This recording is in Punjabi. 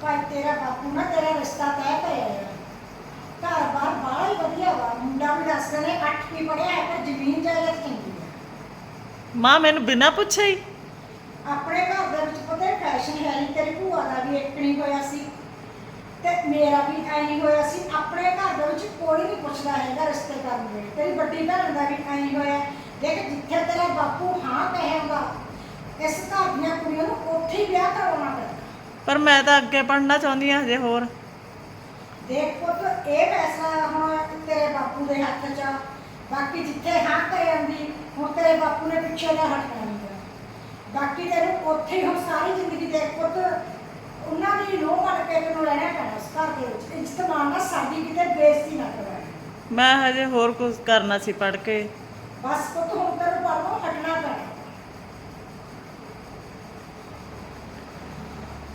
ਭਾਈ ਤੇਰਾ ਬਾਪੂ ਨਾ ਤੇਰਾ ਰਿਸ਼ਤਾ ਤੈਅ ਕਰਿਆ ਹੈ ਘਰ ਬਾਰ ਬਾਹਲਾ ਹੀ ਵਧੀਆ ਵਾ। ਮੁੰਡਾ ਵੀ ਦੱਸਦੇ ਨੇ ਅੱਠ ਕੀ ਪੜਿਆ ਹੈ ਪਰ ਜ਼ਮੀਨ ਜਾਇਦਾਦ ਚੰਗੀ ਹੈ ਮਾਂ ਮੈਨੂੰ ਬਿਨਾਂ ਪੁੱਛੇ ਹੀ। ਆਪਣੇ ਘਰ ਦੇ ਵਿੱਚ ਪਤਾ ਫੈਸ਼ਨ ਹੈ ਨਹੀਂ ਤੇਰੀ ਭੂਆ ਦਾ ਵੀ ਇੱਕ ਨਹੀਂ ਹੋਇਆ ਸੀ। ਤੇ ਮੇਰਾ ਵੀ ਐ ਨਹੀਂ ਹੋਇਆ ਸੀ। ਆਪਣੇ ਘਰ ਦੇ ਵਿੱਚ ਕੋਈ ਨਹੀਂ ਪੁੱਛਦਾ ਹੈਗਾ ਰਿਸ਼ਤੇ ਕਰਨ ਦੇ। ਤੇਰੀ ਵੱਡੀ ਭੈਣ ਦਾ ਵੀ ਐ ਨਹੀਂ ਹੋਇਆ ਦੇਖ ਜਿੱਥੇ ਤੇਰਾ ਬਾਪੂ ਹਾਂ ਕਹੇਗਾ ਇਸ ਘਰ ਦੀਆਂ ਕੁੜੀਆਂ ਨੂੰ ਉੱਥੇ ਹੀ ਵਿਆਹ ਕਰਵਾਉਣਾ ਪੈਂਦਾ। ਪਰ ਮੈਂ ਤਾਂ ਅੱਗੇ ਪੜ੍ਹਨਾ ਚਾਹੁੰਦੀ ਹਾਂ ਹਜੇ ਹੋਰ। ਦੇਖ ਪੁੱਤ ਇਹ ਫੈਸਲਾ ਹੁਣ ਤੇਰੇ ਬਾਪੂ ਦੇ ਹੱਥ 'ਚ ਆ। ਬਾਕੀ ਜਿੱਥੇ ਹਾਂ ਕਰੇ ਆਂਦੀ ਹੁਣ ਤੇਰੇ ਬਾਪੂ ਨੇ ਪਿੱਛੇ ਦਾ ਹਟਣਾ ਨਹੀਂ ਗਾ। ਬਾਕੀ ਤੈਨੂੰ ਉੱਥੇ ਹੀ ਹੁਣ ਸਾਰੀ ਜ਼ਿੰਦਗੀ ਦੇਖ ਪੁੱਤ ਉਹਨਾਂ ਦੀ ਨੋਹ ਬਣ ਕੇ ਤੈਨੂੰ ਰਹਿਣਾ ਪੈਣਾ ਉਸ ਘਰ ਦੇ ਵਿੱਚ। ਇੱਜ਼ਤ ਮਾਰਨਾ ਸਾਡੀ ਕਿਤੇ ਬੇਇੱਜ਼ਤੀ ਨਾ ਕਰਾਏ ਮੈਂ ਹਜੇ ਹੋਰ ਕੁਝ ਕਰਨਾ ਸੀ ਪੜ੍ਹ ਕੇ। ਬਸ ਪੁੱਤ ਹੁਣ